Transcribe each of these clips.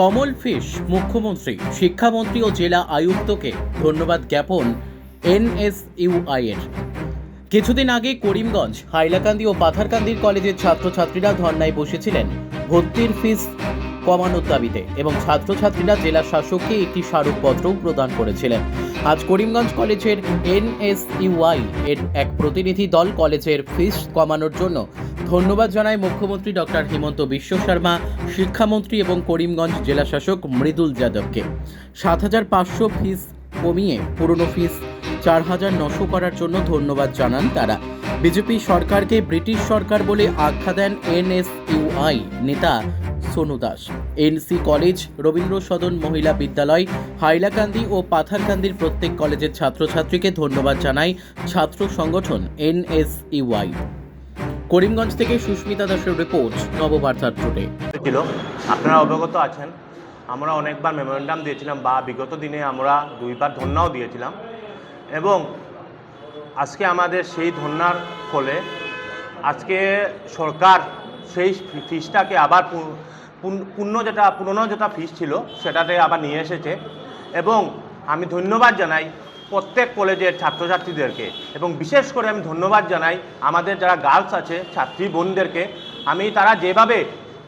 কমল fish মুখ্যমন্ত্রী, শিক্ষামন্ত্রী ও জেলা আয়ুক্তকে ধন্যবাদ জ্ঞাপন এনএসইউআই এর কিছুদিন আগে করিমগঞ্জ, হাইলাকান্দি ও পাথারকান্দির কলেজের ছাত্রছাত্রীরা ধর্নায় বসেছিলেন ভর্তির ফিস কমানোর দাবিতে এবং ছাত্রছাত্রীরা জেলা শাসককে একটি স্মারকপত্রও প্রদান করেছিলেন। আজ করিমগঞ্জ কলেজের এনএসইউআই এর এক প্রতিনিধি দল কলেজের ফিস কমানোর জন্য ধন্যবাদ জানায় মুখ্যমন্ত্রী ডক্টর হিমন্ত বিশ্ব শর্মা, শিক্ষামন্ত্রী এবং করিমগঞ্জ জেলা শাসক মৃদুল যাদবকে। সাত হাজার পাঁচশো ফিস কমিয়ে পুরনো ফিস চার হাজার নশো করার জন্য ধন্যবাদ জানান তারা। বিজেপি সরকারকে ব্রিটিশ সরকার বলে আখ্যা দেন এনএসইউআই নেতা সোনু দাস। এনসি কলেজ, রবীন্দ্র সদন মহিলা বিদ্যালয়, হাইলাকান্দি ও পাথারকান্দির প্রত্যেক কলেজের ছাত্রছাত্রীকে ধন্যবাদ জানায় ছাত্র সংগঠন এনএসইউআই। করিমগঞ্জ থেকে সুস্মিতা দাসের রিপোর্ট নববার্তা টুডে ছিল। আপনারা অবগত আছেন। আমরা অনেকবার মেমোরেন্ডাম দিয়েছিলাম বা বিগত দিনে আমরা দুইবার ধন্যাও দিয়েছিলাম। এবং আজকে আমাদের সেই ধন্যার ফলে আজকে সরকার সেই ফিসটাকে আবার পূর্ণ যেটা পুরনো যেটা ফিস ছিল, সেটাতে আবার নিয়ে এসেছে। এবং আমি ধন্যবাদ জানাই প্রত্যেক কলেজের ছাত্রছাত্রীদেরকে। এবং বিশেষ করে আমি ধন্যবাদ জানাই আমাদের যারা গার্লস আছে, ছাত্রী বোনদেরকে। আমি তারা যেভাবে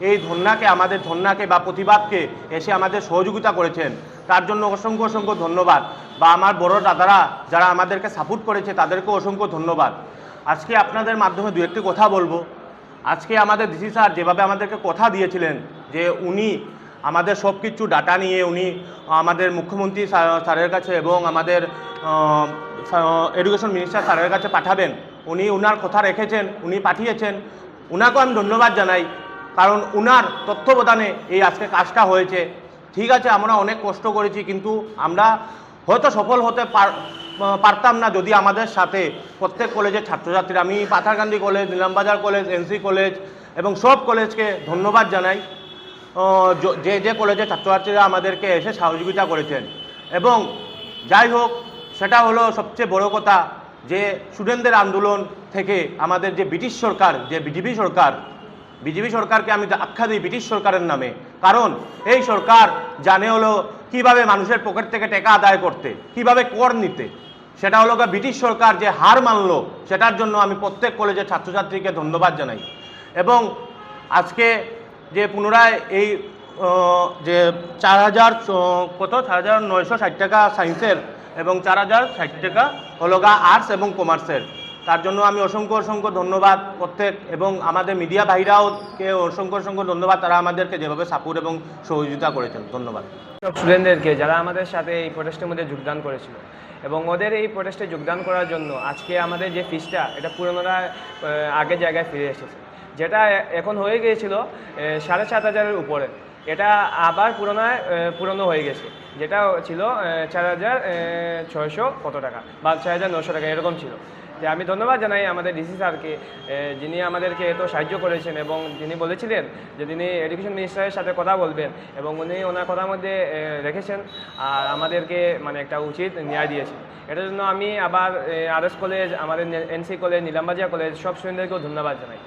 এই ধন্যাকে, আমাদের ধন্যাকে বা প্রতিবাদকে এসে আমাদের সহযোগিতা করেছেন, তার জন্য অসংখ্য অসংখ্য ধন্যবাদ। বা আমার বড় দাদারা যারা আমাদেরকে সাপোর্ট করেছে, তাদেরকেও অসংখ্য ধন্যবাদ। আজকে আপনাদের মাধ্যমে দু একটি কথা বলব। আজকে আমাদের ডিসি স্যার যেভাবে আমাদেরকে কথা দিয়েছিলেন যে উনি আমাদের সব কিছু ডাটা নিয়ে উনি আমাদের মুখ্যমন্ত্রী স্যারের কাছে এবং আমাদের এডুকেশন মিনিস্টার স্যারের কাছে পাঠাবেন। উনি উনার কথা রেখেছেন, উনি পাঠিয়েছেন। উনাকেও আমি ধন্যবাদ জানাই, কারণ উনার তত্ত্বাবধানে এই আজকে কাজটা হয়েছে। ঠিক আছে, আমরা অনেক কষ্ট করেছি, কিন্তু আমরা হয়তো সফল হতে পার- পারতাম না যদি আমাদের সাথে প্রত্যেক কলেজের ছাত্রছাত্রীরা। আমি Patharkandi college Nilambazar college NC college এবং সব কলেজকে ধন্যবাদ জানাই। য- যে কলেজের ছাত্রছাত্রীরা আমাদেরকে এসে সহযোগিতা করেছেন। এবং যাই হোক, সেটা হলো সবচেয়ে বড় কথা যে স্টুডেন্টদের আন্দোলন থেকে আমাদের যে ব্রিটিশ সরকার, যে বিজেপি সরকার, বিজেপি সরকারকে আমি আখ্যা দিই ব্রিটিশ সরকারের নামে। কারণ এই সরকার জানে হলো কীভাবে মানুষের পকেট থেকে টাকা আদায় করতে, কীভাবে কর নিতে। সেটা হলো ব্রিটিশ সরকার যে হার মানলো, সেটার জন্য আমি প্রত্যেক কলেজের ছাত্রছাত্রীকে ধন্যবাদ জানাই। এবং আজকে যে পুনরায় এই যে চার হাজার কত? চার হাজার নয়শো ষাট টাকা সায়েন্সের এবং চার হাজার ষাট টাকা হলো গা আর্টস এবং কমার্সের। তার জন্য আমি অসংখ্য অসংখ্য ধন্যবাদ প্রত্যেক এবং আমাদের মিডিয়া ভাইরাও কে অসংখ্য অসংখ্য ধন্যবাদ তারা আমাদেরকে যেভাবে সাপোর্ট এবং সহযোগিতা করেছেন। ধন্যবাদ। স্টুডেন্টদেরকে যারা আমাদের সাথে এই প্রোটেস্টের মধ্যে যোগদান করেছিল এবং ওদের এই প্রোটেস্টে যোগদান করার জন্য আজকে আমাদের যে ফিসটা এটা পুরোনোরা আগের জায়গায় ফিরে এসেছে। যেটা এখন হয়ে গিয়েছিল সাড়ে সাত হাজারের উপরে। এটা আবার পুরোনায় পুরনো হয়ে গেছে। যেটা ছিল চার হাজার ছয়শো কত টাকা? বা চার হাজার নশো টাকা, এরকম ছিল। যে আমি ধন্যবাদ জানাই আমাদের ডিসি স্যারকে যিনি আমাদেরকে এত সাহায্য করেছেন এবং যিনি বলেছিলেন যে তিনি এডুকেশন মিনিস্টারের সাথে কথা বলবেন এবং উনি ওনার কথার মধ্যে রেখেছেন আর আমাদেরকে মানে একটা উচিত ন্যায় দিয়েছেন। এটার জন্য আমি আবার আর এস কলেজ, আমাদের এনসি কলেজ নীলামবাজার কলেজ সব স্টুডেন্টদেরকেও ধন্যবাদ জানাই।